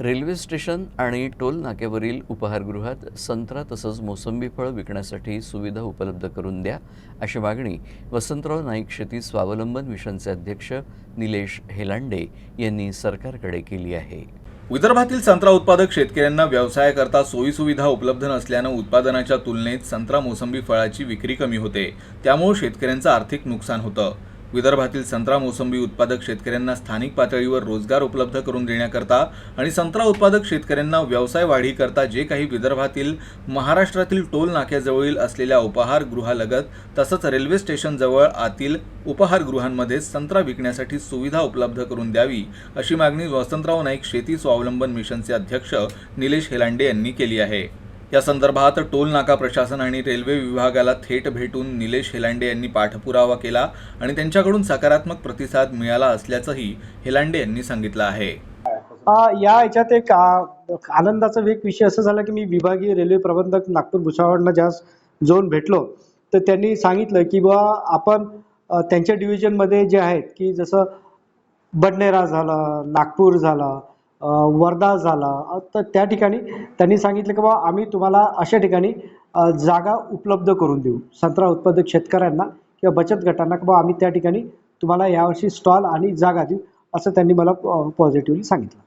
Railway station आणि toll नाक्यावरील उपाहारगृहात संत्रा तसंच मोसंबी फळं विकण्यासाठी सुविधा उपलब्ध करून द्या अशी मागणी वसंतराव नाईक शेती स्वावलंबन मिशनचे अध्यक्ष निलेश हेलांडे यांनी सरकारकडे केली आहे. विदर्भातील संत्रा उत्पादक शेतकऱ्यांना व्यवसायाकरता सोयीसुविधा उपलब्ध नसल्यानं उत्पादनाच्या तुलनेत संत्रा मोसंबी फळाची विक्री कमी होते. त्यामुळे शेतकऱ्यांचं आर्थिक नुकसान होतं. विदर्भातील संत्रा मोसंबी उत्पादक शेतकऱ्यांना स्थानिक पातळीवर रोजगार उपलब्ध करून देण्याकरता आणि संत्रा उत्पादक शेतकऱ्यांना व्यवसाय वाढीकरता जे काही विदर्भातील महाराष्ट्रातील टोल नाक्याजवळील असलेल्या उपाहारगृहालगत तसंच रेल्वे स्टेशनजवळ आतील उपाहारगृहांमध्ये संत्रा विकण्यासाठी सुविधा उपलब्ध करून द्यावी अशी मागणी वसंतराव नाईक शेती स्वावलंबन मिशनचे अध्यक्ष निलेश हेलांडे यांनी केली आहे. या संदर्भात टोल नाका प्रशासन आणि रेल्वे विभागाला थेट भेटून निलेश हेलांडे यांनी पाठपुरावा केला आणि त्यांच्याकडून सकारात्मक प्रतिसाद मिळाला असल्याचंही हेलांडे यांनी सांगितलं आहे. या याच्यात एक आनंदाचा एक विषय असं झाला की मी विभागीय रेल्वे प्रबंधक नागपूर भुसावळनं ज्या जाऊन भेटलो तर त्यांनी सांगितलं की बा आपण त्यांच्या डिव्हिजनमध्ये जे आहेत की जसं बडनेरा झालं नागपूर झालं वर्धा झाला. तर त्या ठिकाणी त्यांनी सांगितलं की बा आम्ही तुम्हाला अशा ठिकाणी जागा उपलब्ध करून देऊ. संत्रा उत्पादक शेतकऱ्यांना किंवा बचत गटांना की बाबा आम्ही त्या ठिकाणी तुम्हाला यावर्षी स्टॉल आणि जागा देऊ. असं त्यांनी मला पॉझिटिव्हली सांगितलं.